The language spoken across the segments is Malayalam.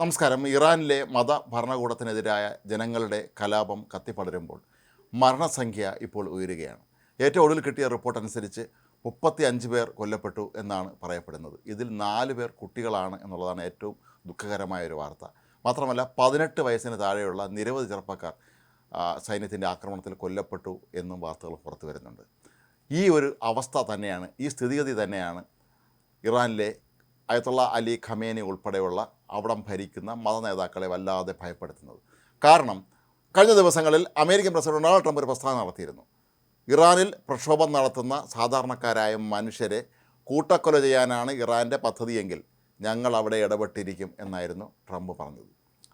നമസ്കാരം. ഇറാനിലെ മത ഭരണകൂടത്തിനെതിരായ ജനങ്ങളുടെ കലാപം കത്തിപ്പടരുമ്പോൾ മരണസംഖ്യ ഇപ്പോൾ ഉയരുകയാണ്. ഏറ്റവും ഒടുവിൽ കിട്ടിയ റിപ്പോർട്ട് അനുസരിച്ച് മുപ്പത്തി അഞ്ച് പേർ കൊല്ലപ്പെട്ടു എന്നാണ് പറയപ്പെടുന്നത്. ഇതിൽ നാല് പേർ കുട്ടികളാണ് എന്നുള്ളതാണ് ഏറ്റവും ദുഃഖകരമായ ഒരു വാർത്ത. മാത്രമല്ല പതിനെട്ട് വയസ്സിന് താഴെയുള്ള നിരവധി ചെറുപ്പക്കാർ സൈന്യത്തിന്റെ ആക്രമണത്തിൽ കൊല്ലപ്പെട്ടു എന്നും വാർത്തകൾ പുറത്തു വരുന്നുണ്ട് ഈ ഒരു അവസ്ഥ തന്നെയാണ് ഈ സ്ഥിതിഗതി തന്നെയാണ് ഇറാനിലെ അയത്തുള്ള അലി ഖമേനി ഉൾപ്പെടെയുള്ള അവിടം ഭരിക്കുന്ന മത നേതാക്കളെ വല്ലാതെ ഭയപ്പെടുത്തുന്നത്. കാരണം കഴിഞ്ഞ ദിവസങ്ങളിൽ അമേരിക്കൻ പ്രസിഡന്റ് ഡൊണാൾഡ് ട്രംപ് ഒരു പ്രസ്താവന നടത്തിയിരുന്നു. ഇറാനിൽ പ്രക്ഷോഭം നടത്തുന്ന സാധാരണക്കാരായ മനുഷ്യരെ കൂട്ടക്കൊല ചെയ്യാനാണ് ഇറാന്റെ പദ്ധതിയെങ്കിൽ ഞങ്ങൾ അവിടെ ഇടപെട്ടിരിക്കും എന്നായിരുന്നു ട്രംപ് പറഞ്ഞത്.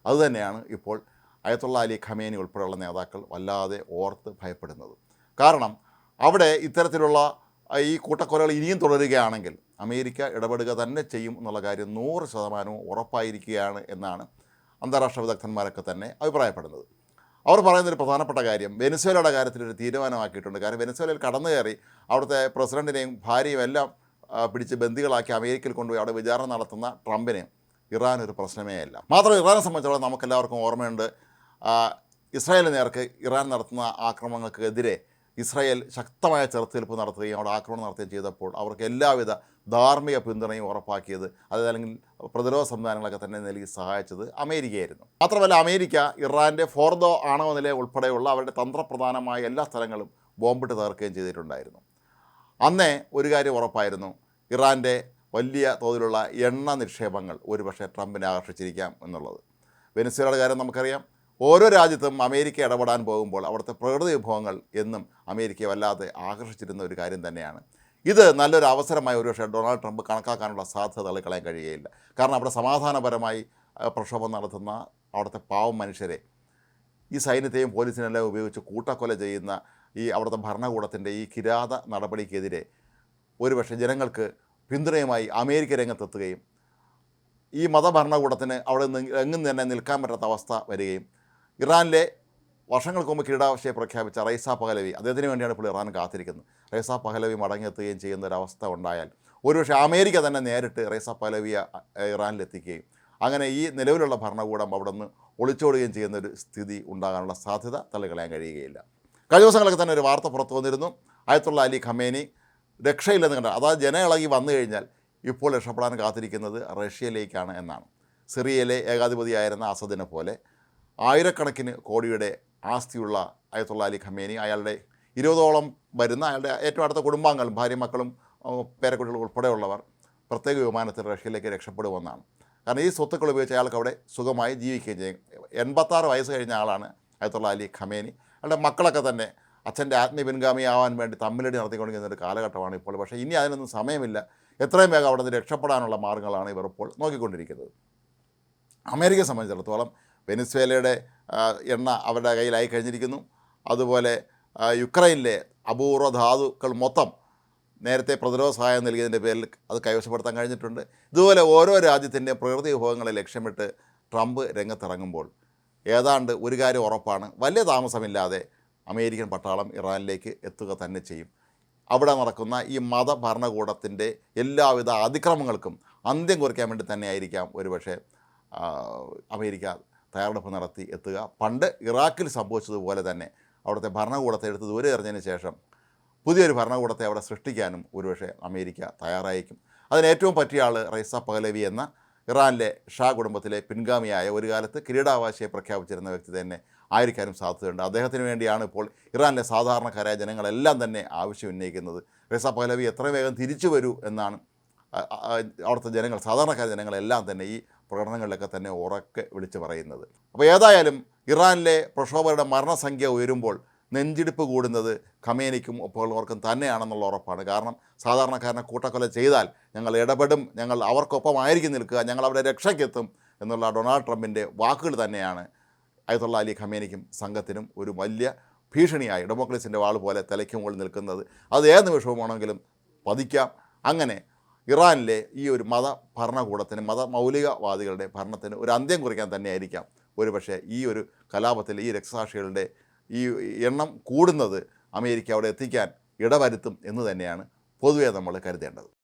അതുതന്നെയാണ് ഇപ്പോൾ അയത്തുള്ള അലി ഖമേനി ഉൾപ്പെടെയുള്ള നേതാക്കൾ വല്ലാതെ ഓർത്ത് ഭയപ്പെടുന്നത്. കാരണം അവിടെ ഇത്തരത്തിലുള്ള ഈ കൂട്ടക്കൊലകൾ ഇനിയും തുടരുകയാണെങ്കിൽ അമേരിക്ക ഇടപെടുക തന്നെ ചെയ്യും എന്നുള്ള കാര്യം നൂറ് ശതമാനവും ഉറപ്പായിരിക്കുകയാണ് എന്നാണ് അന്താരാഷ്ട്ര വിദഗ്ധന്മാരൊക്കെ തന്നെ അഭിപ്രായപ്പെടുന്നത്. അവർ പറയുന്നൊരു പ്രധാനപ്പെട്ട കാര്യം വെനസ്വേലയുടെ കാര്യത്തിൽ ഒരു തീരുമാനമാക്കിയിട്ടുണ്ട്. കാരണം വെനസ്വേലയിൽ കടന്നു കയറി അവിടുത്തെ പ്രസിഡന്റിനെയും ഭാര്യയും എല്ലാം പിടിച്ച് ബന്ദികളാക്കി അമേരിക്കയിൽ കൊണ്ടുപോയി അവിടെ വിചാരണ നടത്തുന്ന ട്രംപിന് ഇറാൻ ഒരു പ്രശ്നമേ അല്ല. മാത്രം ഇറാനെ സംബന്ധിച്ചിടത്തോളം നമുക്കെല്ലാവർക്കും ഓർമ്മയുണ്ട് ഇസ്രായേലിന് നേർക്ക് ഇറാൻ നടത്തുന്ന ആക്രമണങ്ങൾക്കെതിരെ ഇസ്രായേൽ ശക്തമായ ചെറുത്തുനിൽപ്പ് നടത്തുകയും അവിടെ ആക്രമണം നടത്തുകയും ചെയ്തപ്പോൾ അവർക്ക് എല്ലാവിധ ധാർമ്മിക പിന്തുണയും ഉറപ്പാക്കിയത് അതല്ലെങ്കിൽ പ്രതിരോധ സംവിധാനങ്ങളൊക്കെ തന്നെ നൽകി സഹായിച്ചത് അമേരിക്കയായിരുന്നു. മാത്രമല്ല അമേരിക്ക ഇറാന്റെ ഫോർദോ ആണവ നിലയം ഉൾപ്പെടെയുള്ള അവരുടെ തന്ത്രപ്രധാനമായ എല്ലാ സ്ഥലങ്ങളും ബോംബിട്ട് തകർക്കുകയും ചെയ്തിട്ടുണ്ടായിരുന്നു. അന്നേ ഒരു കാര്യം ഉറപ്പായിരുന്നു. ഇറാന്റെ വലിയ തോതിലുള്ള എണ്ണ നിക്ഷേപങ്ങൾ ഒരുപക്ഷെ ട്രംപിനെ ആകർഷിച്ചിരിക്കാം എന്നുള്ളത്. വെനസ്വേലയുടെ കാര്യം നമുക്കറിയാം. ഓരോ രാജ്യത്തും അമേരിക്ക ഇടപെടാൻ പോകുമ്പോൾ അവിടുത്തെ പ്രകൃതി വിഭവങ്ങൾ എന്നും അമേരിക്കയെ വല്ലാതെ ആകർഷിച്ചിരുന്ന ഒരു കാര്യം തന്നെയാണ്. ഇത് നല്ലൊരു അവസരമായി ഒരുപക്ഷെ ഡൊണാൾഡ് ട്രംപ് കണക്കാക്കാനുള്ള സാധ്യത തള്ളിക്കളയാൻ കഴിയുകയില്ല. കാരണം അവിടെ സമാധാനപരമായി പ്രക്ഷോഭം നടത്തുന്ന അവിടുത്തെ പാവം മനുഷ്യരെ ഈ സൈന്യത്തെയും പോലീസിനെല്ലാം ഉപയോഗിച്ച് കൂട്ടക്കൊല ചെയ്യുന്ന ഈ അവിടുത്തെ ഭരണകൂടത്തിന്റെ ഈ കിരാത നടപടിക്കെതിരെ ഒരുപക്ഷെ ജനങ്ങൾക്ക് പിന്തുണയുമായി അമേരിക്ക രംഗത്തെത്തുകയും ഈ മതഭരണകൂടത്തിന് അവിടെ നിന്ന് എങ്ങും തന്നെ നിൽക്കാൻ പറ്റാത്ത അവസ്ഥ വരികയും ഇറാനിലെ വർഷങ്ങൾക്ക് മുമ്പ് കിരീടാവസ്ഥയെ പ്രഖ്യാപിച്ച റൈസ പഹലവി അദ്ദേഹത്തിന് വേണ്ടിയാണ് ഇപ്പോൾ ഇറാൻ കാത്തിരിക്കുന്നത്. റൈസ പഹലവി മടങ്ങിയെത്തുകയും ചെയ്യുന്ന ഒരവസ്ഥ ഉണ്ടായാൽ. ഒരുപക്ഷെ അമേരിക്ക തന്നെ നേരിട്ട് റൈസ പഹലവിയെ ഇറാനിലെത്തിക്കുകയും അങ്ങനെ ഈ നിലവിലുള്ള ഭരണകൂടം അവിടെ നിന്ന് ഒളിച്ചോടുകയും ചെയ്യുന്ന ഒരു സ്ഥിതി ഉണ്ടാകാനുള്ള സാധ്യത തള്ളിക്കളയാൻ കഴിയുകയില്ല. കഴിഞ്ഞ ദിവസങ്ങളൊക്കെ തന്നെ ഒരു വാർത്ത പുറത്തു വന്നിരുന്നു. ആയത്തുള്ള അലി ഖമേനി രക്ഷയില്ലെന്ന് കണ്ട അതായത് ജന ഇളകി വന്നു കഴിഞ്ഞാൽ ഇപ്പോൾ രക്ഷപ്പെടാൻ കാത്തിരിക്കുന്നത് റഷ്യയിലേക്കാണ് എന്നാണ്. സിറിയയിലെ ഏകാധിപതിയായിരുന്ന അസദിനെ പോലെ ആയിരക്കണക്കിന് കോടിയുടെ ആസ്തിയുള്ള അയത്തുള്ള അലി ഖമേനി അയാളുടെ ഇരുപതോളം വരുന്ന അയാളുടെ ഏറ്റവും അടുത്ത കുടുംബാംഗങ്ങളും ഭാര്യ മക്കളും പേരക്കുട്ടികളും ഉൾപ്പെടെയുള്ളവർ പ്രത്യേക വിമാനത്തിൽ റഷ്യയിലേക്ക് രക്ഷപ്പെടുമെന്നാണ്. കാരണം ഈ സ്വത്തുക്കൾ ഉപയോഗിച്ച് അയാൾക്ക് അവിടെ സുഖമായി ജീവിക്കുകയും ചെയ്യും. എൺപത്താറ് വയസ്സ് കഴിഞ്ഞ ആളാണ് അയത്തുള്ള അലി ഖമേനി. അയാളുടെ മക്കളൊക്കെ തന്നെ അച്ഛന്റെ പിൻഗാമിയാവാൻ വേണ്ടി തമ്മിലടി നടത്തിക്കൊണ്ടിരിക്കുന്ന ഒരു കാലഘട്ടമാണ് ഇപ്പോൾ. പക്ഷേ ഇനി അതിനൊന്നും സമയമില്ല. എത്രയും വേഗം അവിടെ നിന്ന് രക്ഷപ്പെടാനുള്ള മാർഗങ്ങളാണ് ഇവർ ഇപ്പോൾ നോക്കിക്കൊണ്ടിരിക്കുന്നത്. അമേരിക്കയെ സംബന്ധിച്ചിടത്തോളം വെനിസ്വേലയുടെ എണ്ണ അവരുടെ കയ്യിലായി കഴിഞ്ഞിരിക്കുന്നു. അതുപോലെ യുക്രൈനിലെ അപൂർവ ധാതുക്കൾ മൊത്തം നേരത്തെ പ്രതിരോധ സഹായം നൽകിയതിന്റെ പേരിൽ അത് കൈവശപ്പെടുത്താൻ കഴിഞ്ഞിട്ടുണ്ട്. ഇതുപോലെ ഓരോ രാജ്യത്തിന്റെയും പ്രകൃതി വിഭവങ്ങളെ ലക്ഷ്യമിട്ട് ട്രംപ് രംഗത്തിറങ്ങുമ്പോൾ ഏതാണ്ട് ഒരു കാര്യം ഉറപ്പാണ്. വലിയ താമസമില്ലാതെ അമേരിക്കൻ പട്ടാളം ഇറാനിലേക്ക് എത്തുക തന്നെ ചെയ്യും. അവിടെ നടക്കുന്ന ഈ മത ഭരണകൂടത്തിന്റെ എല്ലാവിധ അതിക്രമങ്ങൾക്കും അന്ത്യം കുറിക്കാൻ വേണ്ടി തന്നെയായിരിക്കാം ഒരുപക്ഷെ അമേരിക്ക തയ്യാറെടുപ്പ് നടത്തി എത്തുക. പണ്ട് ഇറാഖിൽ സംഭവിച്ചതുപോലെ തന്നെ അവിടുത്തെ ഭരണകൂടത്തെ എടുത്ത് ദൂരെ എറിഞ്ഞതിന് ശേഷം പുതിയൊരു ഭരണകൂടത്തെ അവിടെ സൃഷ്ടിക്കാനും ഒരുപക്ഷെ അമേരിക്ക തയ്യാറായിരിക്കും. അതിന് ഏറ്റവും പറ്റിയ ആൾ റൈസ പഹലവി എന്ന ഇറാനിലെ ഷാ കുടുംബത്തിലെ പിൻഗാമിയായ ഒരു കാലത്ത് കിരീടാവാശിയെ പ്രഖ്യാപിച്ചിരുന്ന വ്യക്തി തന്നെ ആയിരിക്കാനും സാധ്യതയുണ്ട്. അദ്ദേഹത്തിന് വേണ്ടിയാണ് ഇപ്പോൾ ഇറാനിലെ സാധാരണക്കാരായ ജനങ്ങളെല്ലാം തന്നെ ആവശ്യം ഉന്നയിക്കുന്നത്. റൈസ പഹലവി എത്ര വേഗം തിരിച്ചു വരൂ എന്നാണ് അവിടുത്തെ ജനങ്ങൾ സാധാരണക്കാരായ ജനങ്ങളെല്ലാം തന്നെ ഈ പ്രകടനങ്ങളിലൊക്കെ തന്നെ ഉറക്കെ വിളിച്ചു പറയുന്നത്. അപ്പോൾ ഏതായാലും ഇറാനിലെ പ്രക്ഷോഭകരുടെ മരണസംഖ്യ ഉയരുമ്പോൾ നെഞ്ചിടിപ്പ് കൂടുന്നത് ഖമേനിക്കും ഒപ്പമുള്ളവർക്കും തന്നെയാണെന്നുള്ള ഉറപ്പാണ്. കാരണം സാധാരണക്കാരനെ കൂട്ടക്കൊല ചെയ്താൽ ഞങ്ങൾ ഇടപെടും ഞങ്ങൾ അവർക്കൊപ്പമായിരിക്കും നിൽക്കുക ഞങ്ങൾ അവരുടെ രക്ഷയ്ക്കെത്തും എന്നുള്ള ഡൊണാൾഡ് ട്രംപിന്റെ വാക്കുകൾ തന്നെയാണ് അയത്തുള്ള അലി ഖമേനിക്കും സംഘത്തിനും ഒരു വലിയ ഭീഷണിയായി ഡെമോക്രസിന്റെ വാൾ പോലെ തലയ്ക്ക് മുകളിൽ നിൽക്കുന്നത്. അത് ഏത് നിമിഷവുമാണെങ്കിലും പതിക്കാം. അങ്ങനെ ഇറാനിലെ ഈ ഒരു മത ഭരണകൂടത്തിന് മത മൗലികവാദികളുടെ ഭരണത്തിന് ഒരു അന്ത്യം കുറിക്കാൻ തന്നെയായിരിക്കാം. ഒരുപക്ഷെ ഈ ഒരു കലാപത്തിൽ ഈ രക്തസാക്ഷികളുടെ ഈ എണ്ണം കൂടുന്നത് അമേരിക്ക അവിടെ എത്തിക്കാൻ ഇടവരുത്തും എന്ന് തന്നെയാണ് പൊതുവേ നമ്മൾ കരുതേണ്ടത്.